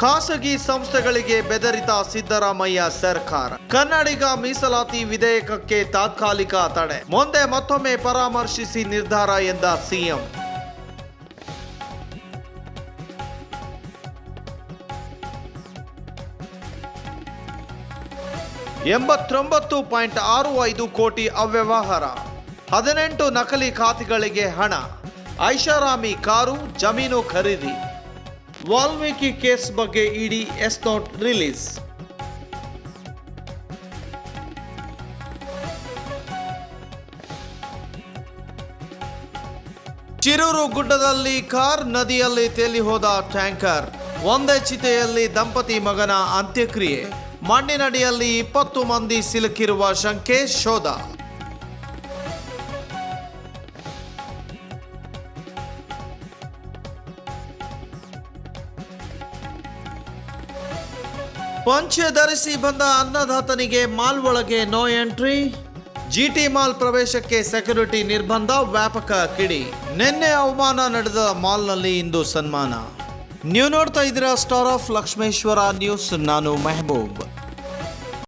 ಖಾಸಗಿ ಸಂಸ್ಥೆಗಳಿಗೆ ಬೆದರಿತ ಸಿದ್ದರಾಮಯ್ಯ ಸರ್ಕಾರ. ಕನ್ನಡಿಗ ಮೀಸಲಾತಿ ವಿಧೇಯಕಕ್ಕೆ ತಾತ್ಕಾಲಿಕ ತಡೆ. ಮುಂದೆ ಮತ್ತೊಮ್ಮೆ ಪರಾಮರ್ಶಿಸಿ ನಿರ್ಧಾರ ಎಂದ ಸಿಎಂ. ಎಂಬತ್ತೊಂಬತ್ತು ಪಾಯಿಂಟ್ ಆರು ಐದು ಕೋಟಿ ಅವ್ಯವಹಾರ. ಹದಿನೆಂಟು ನಕಲಿ ಖಾತೆಗಳಿಗೆ ಹಣ. ಐಷಾರಾಮಿ ಕಾರು, ಜಮೀನು ಖರೀದಿ. ವಾಲ್ಮೀಕಿ ಕೇಸ್ ಬಗ್ಗೆ ED S note release. Shirur ಗುಡ್ಡದಲ್ಲಿ ಕಾರ್ ನದಿಯಲ್ಲಿ ತೇಲಿ ಹೋದ ಟ್ಯಾಂಕರ್, ಒಂದೇ ಚಿತೆಯಲ್ಲಿ ದಂಪತಿ ಮಗನ ಅಂತ್ಯಕ್ರಿಯೆ. ಮಣ್ಣಿನಡಿಯಲ್ಲಿ ಇಪ್ಪತ್ತು ಮಂದಿ ಸಿಲುಕಿರುವ ಶಂಕೆ ಶೋಧ. ಪಂಚೆ ಧರಿಸಿ ಬಂದ ಅನ್ನದಾತನಿಗೆ ಮಾಲ್ ಒಳಗೆ ನೋ ಎಂಟ್ರಿ ಜಿಟಿ ಮಾಲ್ ಪ್ರವೇಶಕ್ಕೆ ಸೆಕ್ಯೂರಿಟಿ ನಿರ್ಬಂಧ, ವ್ಯಾಪಕ ಕಿಡಿ. ನಿನ್ನೆ ಅವಮಾನ ನಡೆದ ಮಾಲ್ನಲ್ಲಿ ಇಂದು ಸನ್ಮಾನ. ನೀವು ನೋಡ್ತಾ ಇದ್ದೀರಾ ಸ್ಟಾರ್ ಆಫ್ ಲಕ್ಷ್ಮೇಶ್ವರ ನ್ಯೂಸ್, ನಾನು ಮೆಹಬೂಬ್.